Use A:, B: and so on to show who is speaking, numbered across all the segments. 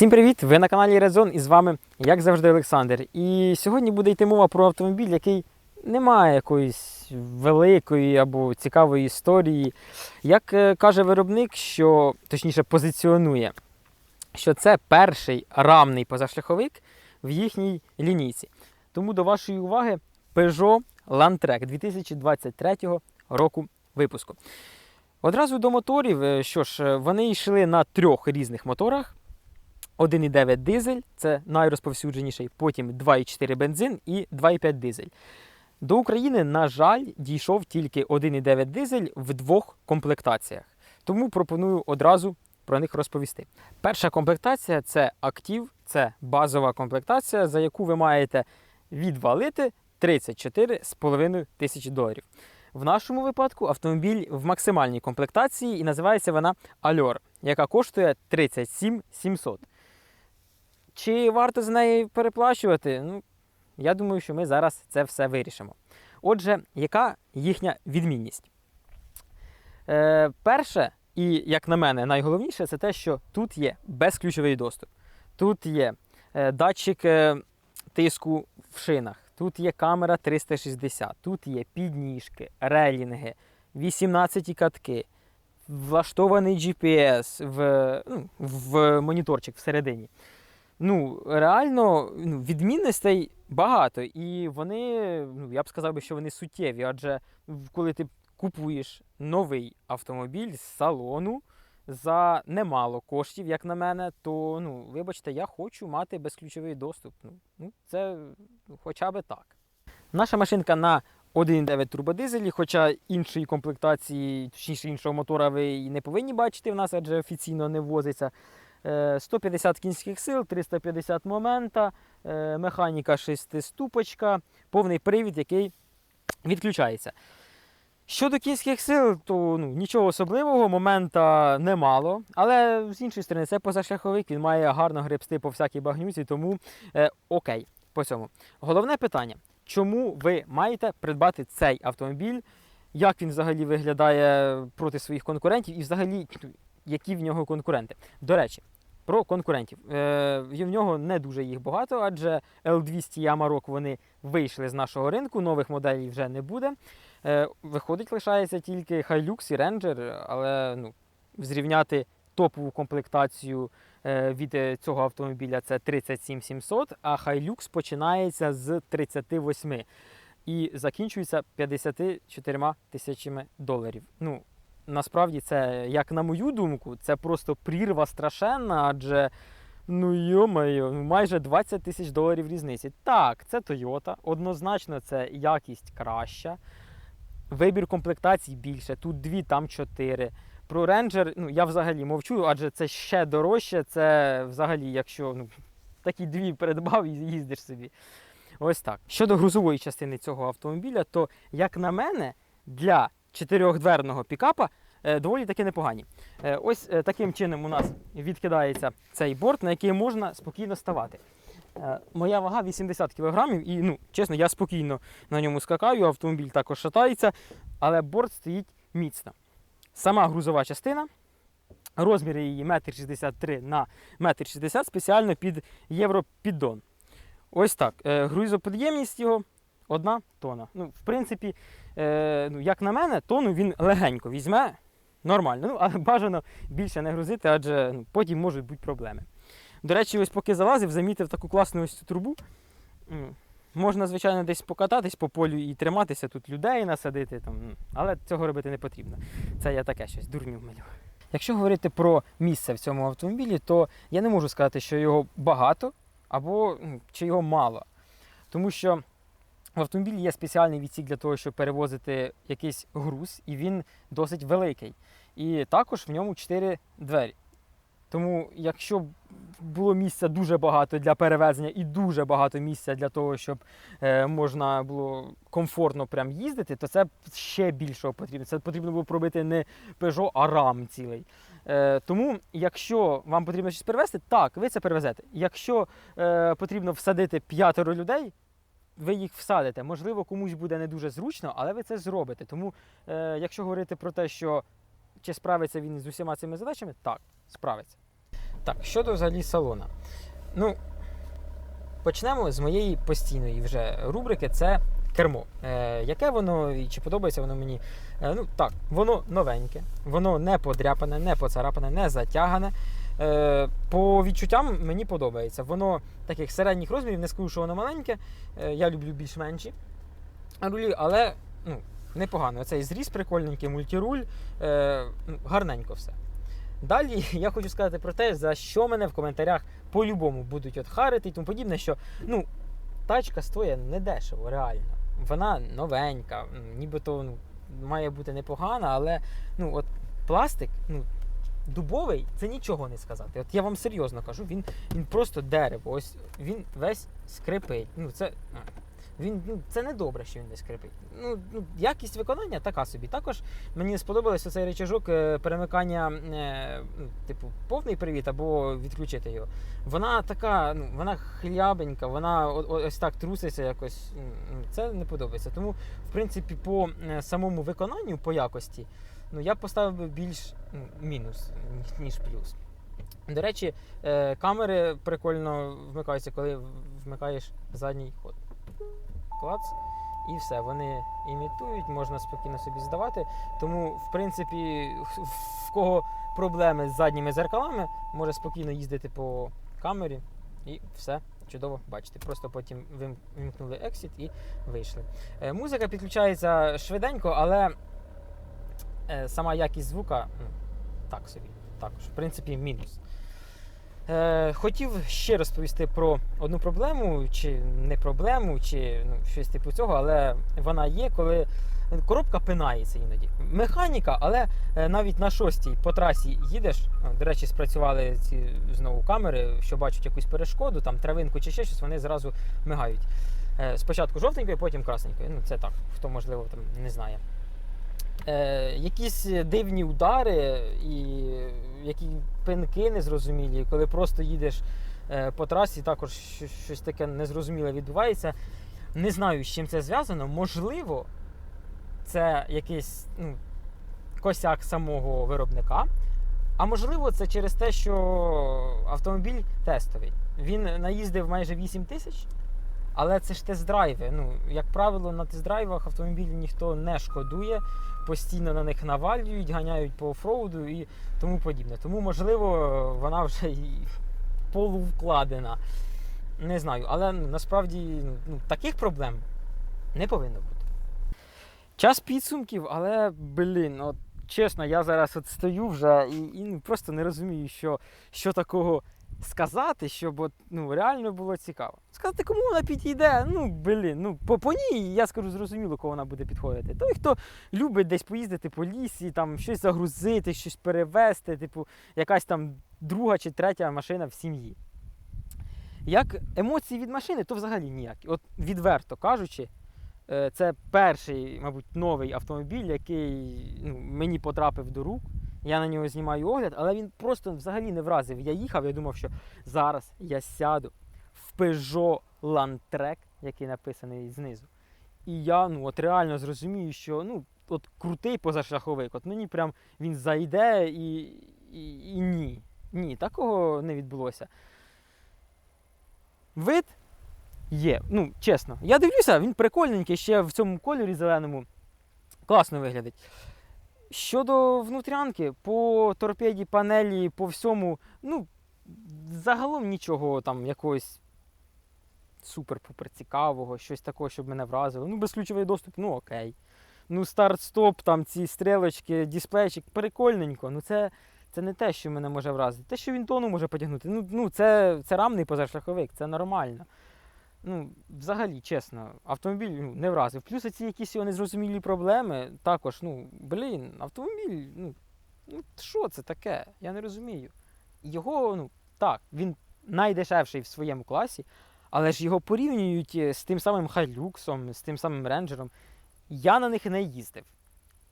A: Всім привіт! Ви на каналі Резон і з вами, як завжди, Олександр. І сьогодні буде йти мова про автомобіль, який не має якоїсь великої або цікавої історії. Як е, каже виробник, що точніше позиціонує, що це перший рамний позашляховик в їхній лінійці. Тому до вашої уваги Peugeot Landtrek 2023 року випуску. Одразу до моторів, е, що ж, е, вони йшли на трьох різних моторах. 1,9 дизель це найрозповсюдженіший, потім 2,4 бензин і 2,5 дизель. До України, на жаль, дійшов тільки 1,9 дизель в двох комплектаціях. Тому пропоную одразу про них розповісти. Перша комплектація це актив, це базова комплектація, за яку ви маєте відвалити 34,5 тисячі доларів. В нашому випадку автомобіль в максимальній комплектації і називається вона Allure, яка коштує 37 700. Чи варто з неї переплачувати? Ну, я думаю, що ми зараз це все вирішимо. Отже, яка їхня відмінність? Е, перше, і як на мене, найголовніше, це те, що тут є безключовий доступ. Тут є е, датчик е, тиску в шинах, тут є камера 360, тут є підніжки, релінги, 18 катки, влаштований GPS в, ну, в моніторчик всередині. Ну, реально, ну, відмінностей багато, і вони, ну, я б сказав би, що вони суттєві, адже коли ти купуєш новий автомобіль з салону за немало коштів, як на мене, то ну, вибачте, я хочу мати безключовий доступ. Ну, ну це ну, хоча б так. Наша машинка на 1,9 турбодизелі, хоча іншої комплектації, точніше іншого мотора ви і не повинні бачити в нас, адже офіційно не ввозиться. Е, 150 кінських сил, 350 момента, е, механіка шестиступочка, повний привід, який відключається. Щодо кінських сил, то ну, нічого особливого, момента немало. Але з іншої сторони, це позашляховик, він має гарно гребсти по всякій багнюці, тому е, окей по цьому. Головне питання: чому ви маєте придбати цей автомобіль? Як він взагалі виглядає проти своїх конкурентів, і взагалі, які в нього конкуренти? До речі, про конкурентів. Е, в нього не дуже їх багато, адже L200 і Amarok вони вийшли з нашого ринку, нових моделей вже не буде. Е, виходить, лишається тільки Hilux і Ranger, але ну, зрівняти топову комплектацію е, від е, цього автомобіля це 37 700, а Hilux починається з 38 і закінчується 54 тисячами доларів. Ну, насправді це, як на мою думку, це просто прірва страшенна, адже. Ну ну, майже 20 тисяч доларів різниці. Так, це Toyota, однозначно це якість краща. Вибір комплектацій більше, тут дві, там чотири. Про Ranger, ну я взагалі мовчу, адже це ще дорожче. Це взагалі, якщо ну, такі дві придбав і їздиш собі. Ось так. Щодо грузової частини цього автомобіля, то, як на мене, для чотирьохдверного пікапа е, доволі таки непогані. Е, ось е, таким чином у нас відкидається цей борт, на який можна спокійно ставати. Моя вага 80 кг, і ну, чесно, я спокійно на ньому скакаю, автомобіль також шатається, але борт стоїть міцно. Сама грузова частина, розміри її 1,63 м на 1,60 м спеціально під європіддон. Ось так. Грузоподємність його 1 тонна. Ну, в принципі, е, ну, як на мене, тонну він легенько візьме. Нормально, ну, але бажано більше не грузити, адже ну, потім можуть бути проблеми. До речі, ось поки залазив, замітив таку класну ось цю трубу. Можна, звичайно, десь покататись по полю і триматися, тут людей насадити, там, але цього робити не потрібно. Це я таке щось дурню милю. Якщо говорити про місце в цьому автомобілі, то я не можу сказати, що його багато або чи його мало. Тому що в автомобілі є спеціальний відсік для того, щоб перевозити якийсь груз, і він досить великий. І також в ньому 4 двері. Тому, якщо було місця дуже багато для перевезення і дуже багато місця для того, щоб е, можна було комфортно прям їздити, то це ще більшого потрібно. Це потрібно було пробити не Peugeot, а RAM цілий. Е, тому, якщо вам потрібно щось перевезти, так, ви це перевезете. Якщо е, потрібно всадити п'ятеро людей, ви їх всадите. Можливо, комусь буде не дуже зручно, але ви це зробите. Тому, е, якщо говорити про те, що чи справиться він з усіма цими задачами, так, справиться. Так, щодо взагалі салона. Ну, почнемо з моєї постійної вже рубрики це кермо. Е, яке воно і чи подобається воно мені? Е, ну так, воно новеньке, воно не подряпане, не поцарапане, не затягане. Е, по відчуттям мені подобається. Воно таких середніх розмірів, не скажу, що воно маленьке. Е, я люблю більш менші рулі, але ну, непогано. Цей зріз прикольненький, мультируль, е, ну, гарненько все. Далі я хочу сказати про те, за що мене в коментарях по-любому будуть от харити і тому подібне, що ну, тачка стоїть недешево, реально. Вона новенька, нібито ну, має бути непогана, але ну, от пластик, ну, дубовий, це нічого не сказати. От я вам серйозно кажу, він, він просто дерево. Ось він весь скрипить. Ну, це, він, ну, це не добре, що він не скрипить. Ну, ну, якість виконання така собі. Також мені сподобався цей речажок е, перемикання, е, ну, типу, повний привіт або відключити його. Вона така, ну, вона хлябенька, вона ось так труситься якось. Це не подобається. Тому, в принципі, по е, самому виконанню, по якості, ну, я поставив би більш ну, мінус, ніж плюс. До речі, е, камери прикольно вмикаються, коли вмикаєш задній ход. Клац. І все, вони імітують, можна спокійно собі здавати. Тому, в принципі, в- кого проблеми з задніми зеркалами, може спокійно їздити по камері і все чудово бачите. Просто потім вимкнули Exit і вийшли. Е, Музика підключається швиденько, але сама якість звука так собі. Також, в принципі, мінус. Е, хотів ще розповісти про одну проблему, чи не проблему, чи ну, щось типу цього, але вона є, коли коробка пинається іноді. Механіка, але е, навіть на шостій по трасі їдеш. До речі, спрацювали ці знову камери, що бачать якусь перешкоду, там травинку чи ще щось, вони зразу мигають. Е, Спочатку жовтенькою, потім красненькою. Ну, це так, хто можливо там не знає. Е, якісь дивні удари і які пинки незрозумілі, коли просто їдеш е, по трасі, також щось, таке незрозуміле відбувається. Не знаю, з чим це зв'язано. Можливо, це якийсь ну, косяк самого виробника. А можливо, це через те, що автомобіль тестовий. Він наїздив майже 8 тисяч, але це ж тест-драйви. Ну, як правило, на тест-драйвах автомобілі ніхто не шкодує, постійно на них навалюють, ганяють по офроуду і тому подібне. Тому, можливо, вона вже і полувкладена. Не знаю, але ну, насправді ну, таких проблем не повинно бути. Час підсумків, але блін, от чесно, я зараз от стою вже і, і ну, просто не розумію, що, що такого сказати, щоб от, ну, реально було цікаво. Сказати, кому вона підійде, ну блін, ну по, по ній я скажу зрозуміло, кого вона буде підходити. Той, хто любить десь поїздити по лісі, там щось загрузити, щось перевезти, типу, якась там друга чи третя машина в сім'ї. Як емоції від машини, то взагалі ніякі. От відверто кажучи, е, це перший, мабуть, новий автомобіль, який ну, мені потрапив до рук. Я на нього знімаю огляд, але він просто взагалі не вразив. Я їхав, я думав, що зараз я сяду в Peugeot Landtrek, який написаний знизу. І я ну, от реально зрозумію, що ну, от крутий позашляховик, от мені прям він зайде і, і, і ні. Ні, такого не відбулося. Вид є. Ну, чесно. Я дивлюся, він прикольненький, ще в цьому кольорі зеленому. Класно виглядить. Щодо внутрянки, по торпеді, панелі, по всьому, ну, загалом нічого там якогось супер-пупер цікавого, щось такого, щоб мене вразило. Ну, безключовий доступ, ну окей. Ну, старт-стоп, там ці стрілочки, дисплейчик, прикольненько. Ну, це, це не те, що мене може вразити. Те, що він тону може потягнути. Ну, ну це, це рамний позашляховик, це нормально. Ну, взагалі, чесно, автомобіль ну, не вразив. Плюс ці якісь його незрозумілі проблеми. Також, ну, блін, автомобіль, ну, ну що це таке? Я не розумію. Його, ну, так, він найдешевший в своєму класі, але ж його порівнюють е, з тим самим Хайлюксом, з тим самим рейнджером. Я на них не їздив.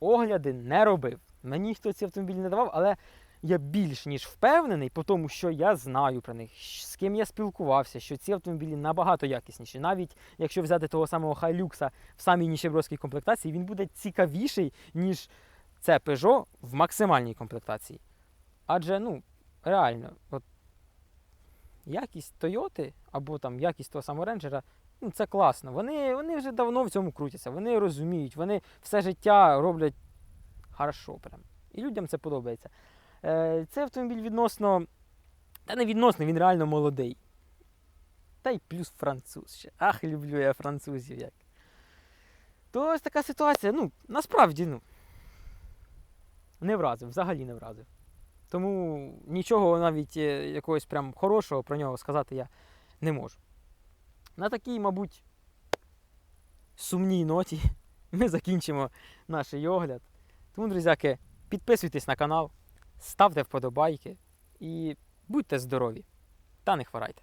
A: Огляди не робив. Мені ніхто ці автомобілі не давав, але я більш ніж впевнений по тому, що я знаю про них, з ким я спілкувався, що ці автомобілі набагато якісніші. Навіть якщо взяти того самого Хайлюкса в самій ніщебродській комплектації, він буде цікавіший, ніж це Peugeot в максимальній комплектації. Адже, ну, реально, от якість Тойоти або там якість того самого рейнджера, ну це класно. Вони, вони вже давно в цьому крутяться, вони розуміють, вони все життя роблять хорошо прям. І людям це подобається. Е, Цей автомобіль відносно. Та не відносно, він реально молодий. Та й плюс француз ще. Ах, люблю я французів як. То ось така ситуація, ну, насправді, ну. Не вразив, взагалі не вразив. Тому нічого навіть е, якогось прям хорошого про нього сказати я не можу. На такій, мабуть, сумній ноті ми закінчимо наш огляд. Тому, друзяки, підписуйтесь на канал, ставте вподобайки і будьте здорові та не хворайте.